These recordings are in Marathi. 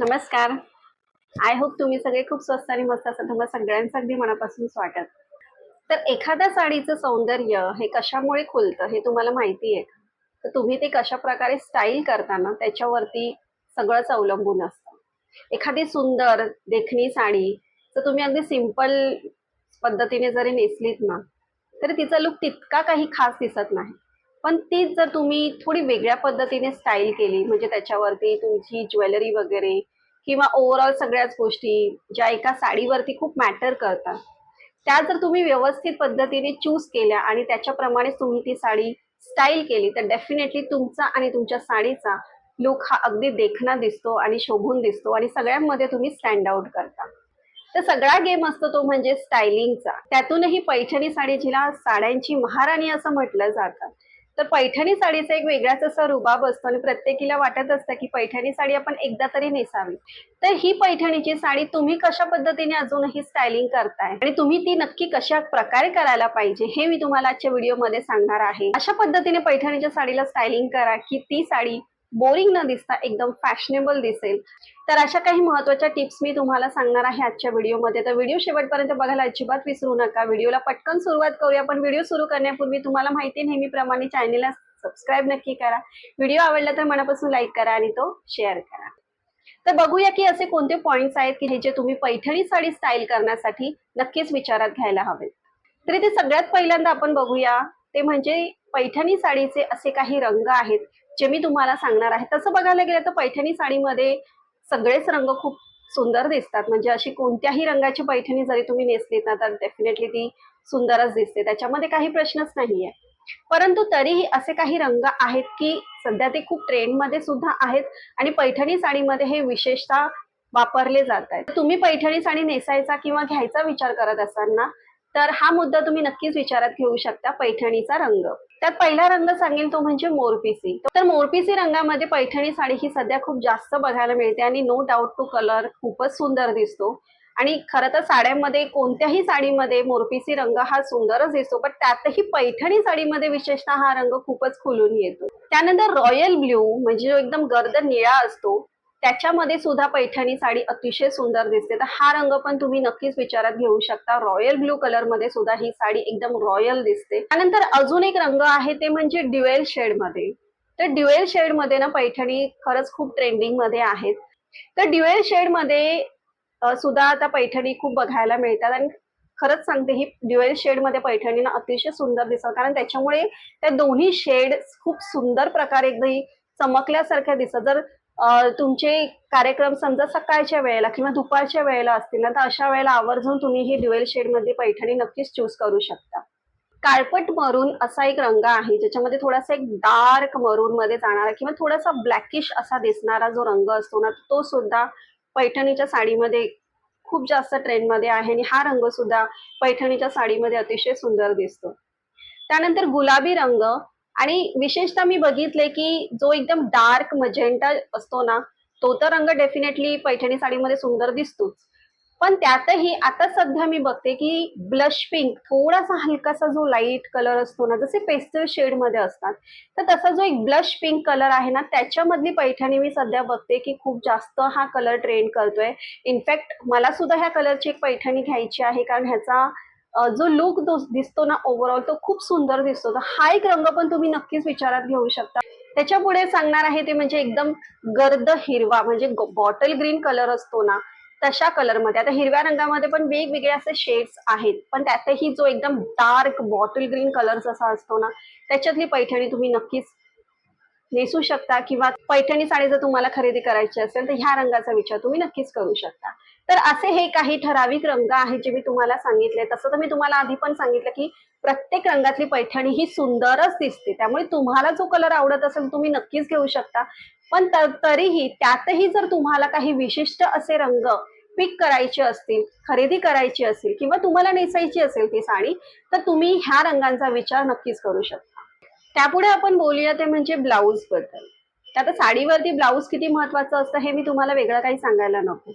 नमस्कार. आय होप तुम्ही सगळे खूप स्वस्त आणि मस्त असाल. तुम्हाला सगळ्यांचं अगदी मनापासून स्वागत. तर एखाद्या साडीचं सौंदर्य हे कशामुळे खुलतं हे तुम्हाला माहिती आहे तर तुम्ही ते कशा प्रकारे स्टाईल करताना त्याच्यावरती सगळंच अवलंबून असतं. एखादी सुंदर देखणी साडी तर तुम्ही अगदी सिंपल पद्धतीने जरी नेसलीत ना तरी तिचा लुक तितका काही खास दिसत नाही. पण तीच जर तुम्ही थोडी वेगळ्या पद्धतीने स्टाईल केली म्हणजे त्याच्यावरती तुमची ज्वेलरी वगैरे किंवा ओव्हरऑल सगळ्याच गोष्टी ज्या एका साडीवरती खूप मॅटर करतात त्या जर तुम्ही व्यवस्थित पद्धतीने चूज केल्या आणि त्याच्याप्रमाणे तुम्ही ती साडी स्टाईल केली तर डेफिनेटली तुमचा आणि तुमच्या साडीचा लुक हा अगदी देखणा दिसतो आणि शोभून दिसतो आणि सगळ्यांमध्ये तुम्ही स्टँड आउट करता. तर सगळा गेम असतो तो म्हणजे स्टायलिंगचा त्यातूनही पैठणी साडी जिला साड्यांची महाराणी असं म्हटलं जातं. तर पैठणी साडीचा एक वेगळाच असा रुबाब असतो आणि प्रत्येकीला वाटत असतं की पैठणी साडी आपण एकदा तरी नेसावी. तर ही पैठणीची साडी तुम्ही कशा पद्धतीने अजूनही स्टायलिंग करताय? आणि तुम्ही ती नक्की कशा प्रकारे करायला पाहिजे हे मी तुम्हाला आजच्या व्हिडिओमध्ये सांगणार आहे. अशा पद्धतीने पैठणीच्या साडीला स्टायलिंग करा की ती साडी बोरिंग न दिसता एकदम फॅशनेबल दिसेल. तर अशा काही महत्त्वाच्या टिप्स मी तुम्हाला सांगणार आहे आजच्या व्हिडिओमध्ये. तर व्हिडिओ शेवटपर्यंत बघायला अजिबात विसरू नका. व्हिडिओला पटकन सुरुवात करूया. पण व्हिडिओ सुरू करण्यापूर्वी तुम्हाला माहिती नेहमीप्रमाणे चॅनेलला सबस्क्राईब नक्की करा. व्हिडिओ आवडला तर मनापासून लाईक करा आणि तो शेअर करा. तर बघूया की असे कोणते पॉइंट्स आहेत की हे जे तुम्ही पैठणी साडी स्टाईल करण्यासाठी नक्कीच विचारात घ्यायला हवेत. तरी ते सगळ्यात पहिल्यांदा आपण बघूया ते म्हणजे पैठणी साडीचे असे काही रंग आहेत. जे मी तुम्हाला सांगणार आहे तसं बघायला गेलं तर पैठणी साडीमध्ये सगळेच रंग खूप सुंदर दिसतात. म्हणजे अशी कोणत्याही रंगाची पैठणी जरी तुम्ही नेसलीत ना तर डेफिनेटली ती सुंदरच दिसते. त्याच्यामध्ये काही प्रश्नच नाहीये. परंतु तरीही असे काही रंग आहेत की सध्या ते खूप ट्रेंडमध्ये सुद्धा आहेत आणि पैठणी साडीमध्ये हे विशेषतः वापरले जात आहेत. तुम्ही पैठणी साडी नेसायचा किंवा घ्यायचा विचार करत असाल ना तर हा मुद्दा तुम्ही नक्कीच विचारात घेऊ शकता पैठणीचा रंग. त्यात पहिला रंग सांगेल तो म्हणजे मोरपिसी. तर मोरपिसी रंगामध्ये पैठणी साडी ही सध्या खूप जास्त बघायला मिळते आणि नो डाऊट टू कलर खूपच सुंदर दिसतो. आणि खरं तर साड्यांमध्ये कोणत्याही साडीमध्ये मोरपिसी रंग हा सुंदरच दिसतो पण त्यातही पैठणी साडीमध्ये विशेषतः हा रंग खूपच खुलून येतो. त्यानंतर रॉयल ब्ल्यू म्हणजे जो एकदम गर्द निळा असतो त्याच्यामध्ये सुद्धा पैठणी साडी अतिशय सुंदर दिसते. तर हा रंग पण तुम्ही नक्कीच विचारात घेऊ शकता. रॉयल ब्ल्यू कलरमध्ये सुद्धा ही साडी एकदम रॉयल दिसते. त्यानंतर अजून एक रंग आहे ते म्हणजे ड्युएल शेडमध्ये. तर ड्युएल शेडमध्ये ना पैठणी खरंच खूप ट्रेंडिंगमध्ये आहेत. तर ड्युएल शेडमध्ये सुद्धा आता पैठणी खूप बघायला मिळतात आणि खरंच सांगते ही ड्युएल शेडमध्ये पैठणी ना अतिशय सुंदर दिसतात. कारण त्याच्यामुळे त्या दोन्ही शेड खूप सुंदर प्रकारे एकदम चमकल्यासारख्या दिसत जर तुमचे कार्यक्रम समजा सकाळच्या वेळेला किंवा दुपारच्या वेळेला असतील ना तर अशा वेळेला आवर्जून तुम्ही ही ड्युएल शेडमध्ये पैठणी नक्कीच चूज करू शकता. काळपट मरून असा एक रंग आहे ज्याच्यामध्ये थोडासा एक डार्क मरून मध्ये जाणारा किंवा थोडासा ब्लॅकिश असा दिसणारा जो रंग असतो ना तो सुद्धा पैठणीच्या साडीमध्ये खूप जास्त ट्रेंडमध्ये आहे आणि हा रंग सुद्धा पैठणीच्या साडीमध्ये अतिशय सुंदर दिसतो. त्यानंतर गुलाबी रंग आणि विशेषतः मी बघितले की जो एकदम डार्क मजेंटा असतो ना तो तर रंग डेफिनेटली पैठणी साडीमध्ये सुंदर दिसतोच. पण त्यातही आता सध्या मी बघते की ब्लश पिंक थोडासा हलकासा जो लाइट कलर असतो ना जसे पेस्टल शेडमध्ये असतात तर तसा जो एक ब्लश पिंक कलर आहे ना त्याच्यामधली पैठणी मी सध्या बघते की खूप जास्त हा कलर ट्रेंड करतोय. इनफॅक्ट मला सुद्धा ह्या कलरची एक पैठणी घ्यायची आहे कारण ह्याचा जो लुक दिसतो ना ओव्हरऑल तो खूप सुंदर दिसतो. तर हा एक रंग पण तुम्ही नक्कीच विचारात घेऊ शकता. त्याच्या पुढे सांगणार आहे ते म्हणजे एकदम गर्द हिरवा म्हणजे बॉटल ग्रीन कलर असतो ना तशा कलरमध्ये आता हिरव्या रंगामध्ये पण वेगवेगळे असे शेड्स आहेत पण त्यातही जो एकदम डार्क बॉटल ग्रीन कलर जसा असतो ना त्याच्यातली पैठणी तुम्ही नक्कीच नेसू शकता किंवा पैठणी साडी जर तुम्हाला खरेदी करायची असेल तर ह्या रंगाचा विचार तुम्ही नक्कीच करू शकता. तर असे हे काही ठराविक रंग आहेत जे मी तुम्हाला सांगितले. तसं तर मी तुम्हाला आधी पण सांगितलं की प्रत्येक रंगातली पैठणी ही सुंदरच दिसते. त्यामुळे तुम्हाला जो कलर आवडत असेल तुम्ही नक्कीच घेऊ शकता. पण तरीही त्यातही जर तुम्हाला काही विशिष्ट असे रंग पिक करायचे असतील खरेदी करायची असेल किंवा तुम्हाला नेसायची असेल ती साडी तर तुम्ही ह्या रंगांचा विचार नक्कीच करू शकता. त्यापुढे आपण बोलूया ते म्हणजे ब्लाऊजबद्दल. तर आता साडीवरती ब्लाऊज किती महत्वाचं असतं हे मी तुम्हाला वेगळं काही सांगायला नको.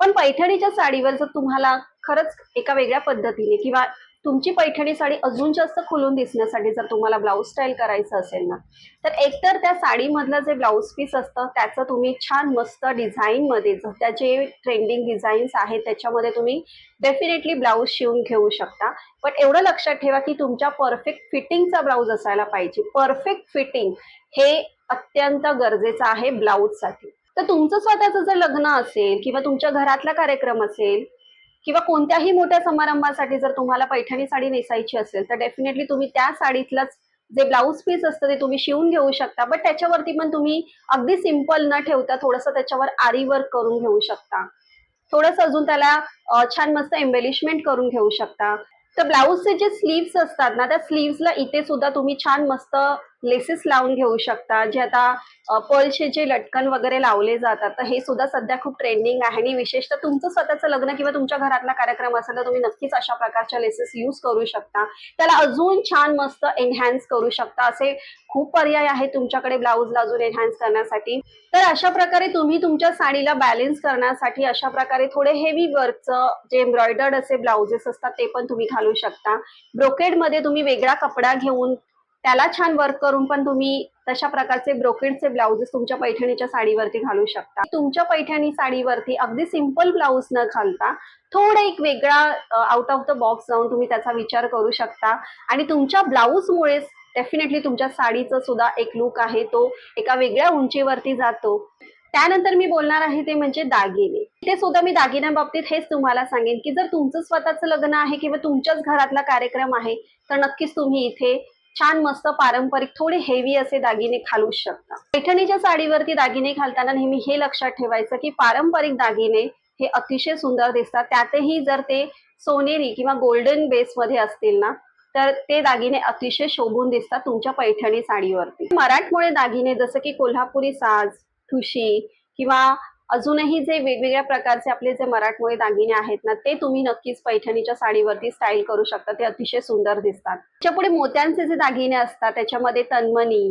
पण पैठणीच्या साडीवर जर तुम्हाला खरंच एका वेगळ्या पद्धतीने किंवा तुमची पैठणी साडी अजून जास्त खुलून दिसण्यासाठी जर तुम्हाला ब्लाऊज स्टाईल करायचं असेल ना तर एकतर त्या साडीमधलं जे ब्लाऊज पीस असतं त्याचं तुम्ही छान मस्त डिझाईनमध्ये त्याचे ट्रेंडिंग डिझाईन्स आहेत त्याच्यामध्ये तुम्ही डेफिनेटली ब्लाऊज शिवून घेऊ शकता. पण एवढं लक्षात ठेवा की तुमच्या परफेक्ट फिटिंगचा ब्लाऊज असायला पाहिजे. परफेक्ट फिटिंग हे अत्यंत गरजेचं आहे ब्लाऊजसाठी तर तुमचं स्वतःचं जर लग्न असेल किंवा तुमच्या घरातला कार्यक्रम असेल किंवा कोणत्याही मोठ्या समारंभासाठी जर तुम्हाला पैठणी साडी नेसायची असेल तर डेफिनेटली तुम्ही त्या साडीतलंच जे ब्लाऊज पीस असतं ते तुम्ही शिवून घेऊ शकता. बट त्याच्यावरती पण तुम्ही अगदी सिंपल न ठेवता थोडंसं त्याच्यावर आरी वर्क करून घेऊ शकता. थोडंसं अजून त्याला छान मस्त एम्बेलिशमेंट करून घेऊ शकता. तर ब्लाऊजचे जे स्लीव्स असतात ना त्या स्लीव्सला इथे सुद्धा तुम्ही छान मस्त लेसेस लावून घेऊ शकता जे आता पर्लचे जे लटकन वगैरे लावले जातात तर हे सुद्धा सध्या खूप ट्रेंडिंग आहे आणि विशेषतः तुमचं स्वतःचं लग्न किंवा तुमच्या घरातला कार्यक्रम असेल तर तुम्ही नक्कीच अशा प्रकारच्या लेसेस यूज करू शकता. त्याला अजून छान मस्त एनहॅन्स करू शकता असे खूप पर्याय आहेत तुमच्याकडे ब्लाऊजला अजून एनहॅन्स करण्यासाठी. तर अशा प्रकारे तुम्ही तुमच्या साडीला बॅलेन्स करण्यासाठी अशा प्रकारे थोडे हेवी वर्कचं जे एम्ब्रॉयडर्ड असे ब्लाउजेस असतात ते पण तुम्ही घालू शकता. ब्रोकेडमध्ये तुम्ही वेगळा कपडा घेऊन त्याला छान वर्क करून पण तुम्ही तशा प्रकारचे ब्रोकेडचे ब्लाउजेस तुमच्या पैठणीच्या साडीवरती घालू शकता. तुमच्या पैठणी साडीवरती अगदी सिंपल ब्लाऊज न घालता थोडं एक वेगळा आउट ऑफ द बॉक्स जाऊन तुम्ही त्याचा विचार करू शकता. आणि तुमच्या ब्लाऊजमुळेच डेफिनेटली तुमच्या साडीचं सुद्धा एक लुक आहे. तो एका वेगळ्या उंचीवरती जातो. त्यानंतर मी बोलणार आहे ते म्हणजे दागिने. ते सुद्धा मी दागिन्याबाबतीत हेच तुम्हाला सांगेन की जर तुमचं स्वतःचं लग्न आहे किंवा तुमच्याच घरातला कार्यक्रम आहे तर नक्कीच तुम्ही इथे छान मस्त पारंपरिक थोडे हेवी असे दागिने घालू शकता. पैठणीच्या साडीवरती दागिने घालताना नेहमी हे लक्षात ठेवायचं की पारंपरिक दागिने हे अतिशय सुंदर दिसतात. त्यातही जर ते सोनेरी किंवा गोल्डन बेसमध्ये असतील ना तर ते दागिने अतिशय शोभून दिसतात तुमच्या पैठणी साडीवरती. मराठमोळे दागिने जसं की कोल्हापुरी साज ठुशी किंवा अजूनही जे वेगवेगळ्या प्रकारचे आपले जे मराठमोळे दागिने आहेत ना ते तुम्ही नक्कीच पैठणीच्या साडीवरती स्टाईल करू शकता. ते अतिशय सुंदर दिसतात. त्याच्यापुढे मोत्यांचे जे दागिने असतात त्याच्यामध्ये तन्मणी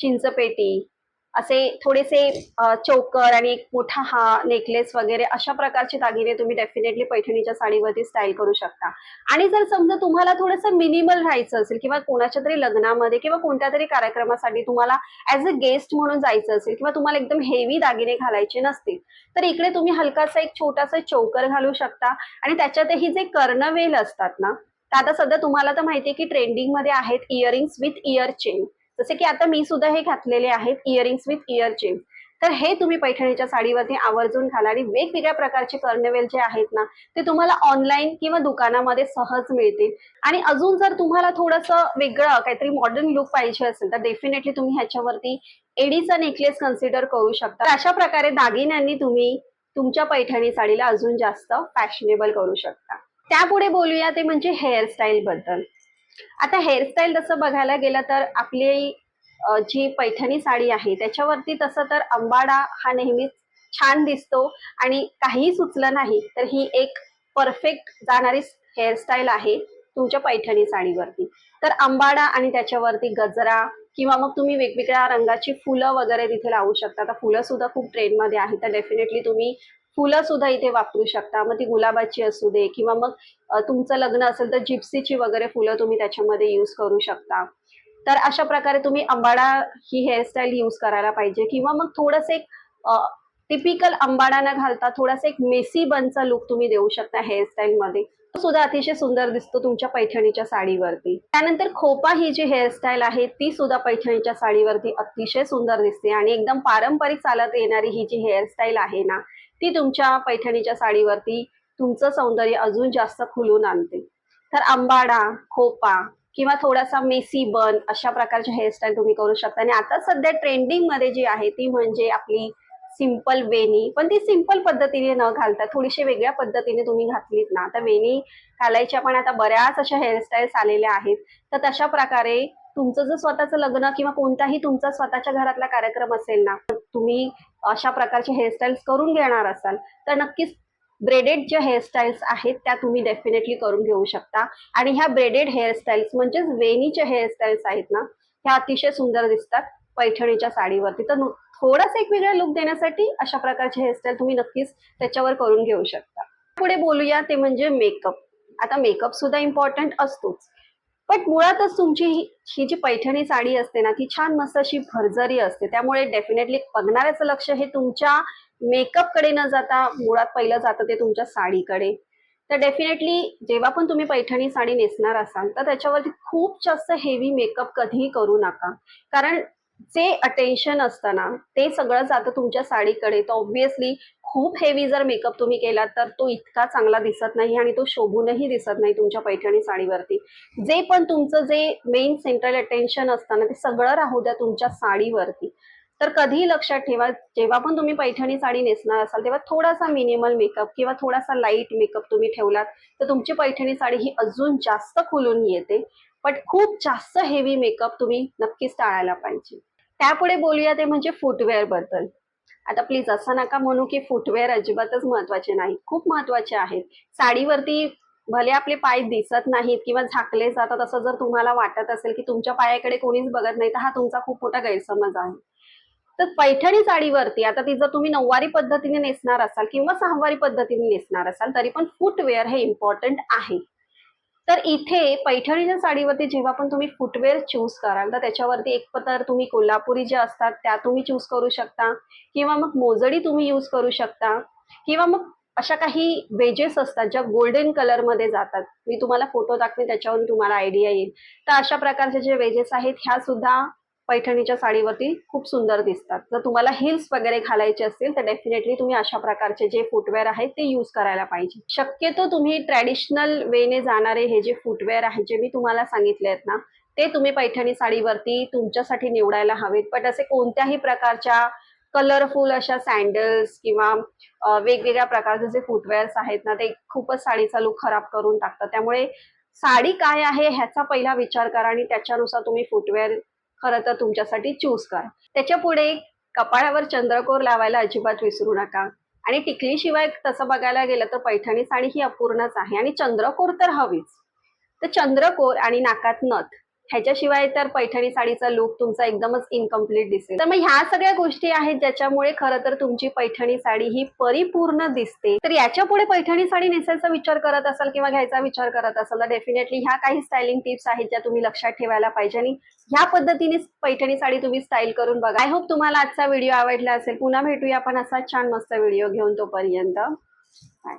चिंचपेटी असे थोडेसे चौकर चोकर आणि एक मोठा हा नेकलेस वगैरे अशा प्रकारचे दागिने तुम्ही डेफिनेटली पैठणीच्या साडीवरती स्टाईल करू शकता. आणि जर समजा तुम्हाला थोडंसं मिनिमल राहायचं असेल किंवा कोणाच्या तरी लग्नामध्ये किंवा कोणत्या तरी कार्यक्रमासाठी तुम्हाला ऍज अ गेस्ट म्हणून जायचं असेल किंवा तुम्हाला एकदम हेवी दागिने घालायचे नसतील तर इकडे तुम्ही हलकासा एक छोटासा चोकर घालू शकता. आणि त्याच्यातही जे कर्णवेल असतात ना तर आता सध्या तुम्हाला तर माहितीये की ट्रेंडिंगमध्ये आहेत इयरिंग्स विथ इयर चेन जसे की आता मी सुद्धा हे घातलेले आहेत इयरिंग्स विथ इयर चेन तर हे तुम्ही पैठणीच्या साडीवरती आवर्जून घाला आणि वेगवेगळ्या प्रकारचे कर्णवेल जे आहेत ना ते तुम्हाला ऑनलाईन किंवा दुकानामध्ये सहज मिळतील. आणि अजून जर तुम्हाला थोडंसं वेगळं काहीतरी मॉडर्न लुक पाहिजे असेल तर डेफिनेटली तुम्ही ह्याच्यावरती एडीचा नेकलेस कन्सिडर करू शकता. अशा प्रकारे दागिन्यांनी तुम्ही तुमच्या पैठणी साडीला अजून जास्त फॅशनेबल करू शकता. त्यापुढे बोलूया ते म्हणजे हेअरस्टाईल बद्दल. आता हेअरस्टाईल तसं बघायला गेलं तर आपली जी पैठणी साडी आहे त्याच्यावरती तसं तर अंबाडा हा नेहमीच छान दिसतो आणि काहीही सुचलं नाही तर ही एक परफेक्ट जाणारी हेअरस्टाईल आहे तुमच्या पैठणी साडीवरती. तर अंबाडा आणि त्याच्यावरती गजरा किंवा मग तुम्ही वेगवेगळ्या रंगाची फुलं वगैरे तिथे लावू शकता. आता फुलं सुद्धा खूप ट्रेंडमध्ये आहेत तर डेफिनेटली तुम्ही फुलं सुद्धा इथे वापरू शकता. मग ती गुलाबाची असू दे किंवा मग तुमचं लग्न असेल तर जिप्सीची वगैरे फुलं तुम्ही त्याच्यामध्ये यूज करू शकता. तर अशा प्रकारे तुम्ही अंबाडा ही हेअरस्टाईल यूज करायला पाहिजे. किंवा मग थोडंसं एक टिपिकल अंबाडा न घालता थोडासा एक मेसी बनचा लुक तुम्ही देऊ शकता हेअरस्टाईल मध्ये. तो सुद्धा अतिशय सुंदर दिसतो तुमच्या पैठणीच्या साडीवरती. त्यानंतर खोपा ही जी हेअरस्टाईल आहे ती सुद्धा पैठणीच्या साडीवरती अतिशय सुंदर दिसते. आणि एकदम पारंपरिक चालत येणारी ही जी हेअरस्टाईल आहे ना ती तुमच्या पैठणीच्या साडीवरती तुमचं सौंदर्य अजून जास्त खुलून आणते. तर अंबाडा खोपा किंवा थोडासा मेसी बन अशा प्रकारच्या हेअरस्टाईल तुम्ही करू शकता. आणि आता सध्या ट्रेंडिंगमध्ये जी आहे ती म्हणजे आपली सिंपल वेणी. पण ती सिंपल पद्धतीने न घालता थोडीशी वेगळ्या पद्धतीने तुम्ही घातलीत ना तर वेणी घालायच्या पण आता बऱ्याच अशा हेअरस्टाईल्स आलेल्या आहेत. तर तशा प्रकारे तुमचं जर स्वतःचं लग्न किंवा कोणताही तुमचा स्वतःच्या घरातला कार्यक्रम असेल ना तुम्ही अशा प्रकारचे हेअरस्टाईल्स करून घेणार असाल तर नक्कीच ब्रेडेड ज्या हेअरस्टाईल्स आहेत त्या तुम्ही डेफिनेटली करून घेऊ शकता. आणि ह्या ब्रेडेड हेअरस्टाईल्स म्हणजेच वेणीच्या हेअरस्टाईल्स आहेत ना ह्या अतिशय सुंदर दिसतात पैठणीच्या साडीवरती. तर थोडासा एक वेगळा लुक देण्यासाठी अशा प्रकारचे हेअरस्टाईल तुम्ही नक्कीच त्याच्यावर करून घेऊ शकता. पुढे बोलूया ते म्हणजे मेकअप आता मेकअप सुद्धा इम्पॉर्टंट असतोच. पण मुळातच तुमची ही ही जी पैठणी साडी असते ना ती छान मस्त अशी भरजरी असते. त्यामुळे डेफिनेटली बघणाऱ्याचं लक्ष हे तुमच्या मेकअपकडे न जाता मुळात पहिलं जातं ते तुमच्या साडीकडे. तर डेफिनेटली जेव्हा पण तुम्ही पैठणी साडी नेसणार असाल तर त्याच्यावरती खूप जास्त हेवी मेकअप कधीही करू नका. कारण जे अटेन्शन असतं ना ते सगळं जातं तुमच्या साडीकडे. तर ऑब्व्हियसली खूप हेवी जर मेकअप तुम्ही केलात तर तो इतका चांगला दिसत नाही आणि तो शोभूनही दिसत नाही तुमच्या पैठणी साडीवरती. जे पण तुमचं जे मेन सेंट्रल अटेन्शन असतं ना ते सगळं राहू द्या तुमच्या साडीवरती. तर कधीही लक्षात ठेवा जेव्हा पण तुम्ही पैठणी साडी नेसणार असाल तेव्हा थोडासा मिनिमल मेकअप किंवा थोडासा लाइट मेकअप तुम्ही ठेवलात तर तुमची पैठणी साडी ही अजून जास्त खुलून येते. पण खूप जास्त हेवी मेकअप तुम्ही नक्कीच टाळायला पाहिजे. त्यापुढे बोलूया ते म्हणजे फुटवेअरबद्दल. आता प्लीज असं नका म्हणू की फुटवेअर अजिबातच महत्त्वाचे नाही खूप महत्त्वाचे आहेत. साडीवरती भले आपले पाय दिसत नाहीत किंवा झाकले जातात असं जर तुम्हाला वाटत असेल की तुमच्या पायाकडे कोणीच बघत नाही तर हा तुमचा खूप मोठा गैरसमज आहे. तर पैठणी साडीवरती आता ती जर तुम्ही नऊवारी पद्धतीने नेसणार असाल किंवा सहावारी पद्धतीने नेसणार असाल तरी पण फुटवेअर हे इम्पॉर्टंट आहे. तर इथे पैठणीच्या साडीवरती जेव्हा पण तुम्ही फुटवेअर चूज कराल तर त्याच्यावरती एक तर तुम्ही कोल्हापुरी ज्या असतात त्या तुम्ही चूज करू शकता. किंवा मग मोजडी तुम्ही यूज करू शकता. किंवा मग अशा काही वेजेस असतात ज्या गोल्डन कलरमध्ये जातात. मी तुम्हाला फोटो दाखवेन त्याच्यावरून तुम्हाला आयडिया येईल. तर अशा प्रकारचे जे वेजेस आहेत ह्या सुद्धा पैठणीच्या साडीवरती खूप सुंदर दिसतात. जर तुम्हाला हिल्स वगैरे घालायचे असतील तर डेफिनेटली तुम्ही अशा प्रकारचे जे फुटवेअर आहेत ते यूज करायला पाहिजे. शक्यतो तुम्ही ट्रॅडिशनल वेने जाणारे हे जे फुटवेअर आहेत जे मी तुम्हाला सांगितले आहेत ना ते तुम्ही पैठणी साडीवरती तुमच्यासाठी निवडायला हवेत. पण असे कोणत्याही प्रकारच्या कलरफुल अशा सँडल्स किंवा वेगवेगळ्या प्रकारचे जे फुटवेअर्स आहेत ना ते खूपच साडीचा लुक खराब करून टाकतात. त्यामुळे साडी काय आहे ह्याचा पहिला विचार करा आणि त्याच्यानुसार तुम्ही फुटवेअर खरं तर तुमच्यासाठी चूज करा. त्याच्या पुढे कपाळावर चंद्रकोर लावायला अजिबात विसरू नका. आणि टिकलीशिवाय तसं बघायला गेलं तर पैठणी साडी ही अपूर्णच आहे. आणि चंद्रकोर तर हवीच. तर चंद्रकोर आणि नाकात नथ ह्याच्याशिवाय तर पैठणी साडीचा लुक तुमचा एकदमच इनकम्प्लीट दिसेल. तर मग ह्या सगळ्या गोष्टी आहेत ज्याच्यामुळे खरं तर तुमची पैठणी साडी ही परिपूर्ण दिसते. तर याच्यापुढे पैठणी साडी नेसायचा विचार करत असाल किंवा घ्यायचा विचार करत असाल तर डेफिनेटली ह्या काही स्टायलिंग टिप्स आहेत ज्या तुम्ही लक्षात ठेवायला पाहिजे आणि ह्या पद्धतीने पैठणी साडी तुम्ही स्टाईल करून बघा. आय होप तुम्हाला आजचा व्हिडिओ आवडला असेल. पुन्हा भेटूया आपण असा छान मस्त व्हिडिओ घेऊन तोपर्यंत. बाय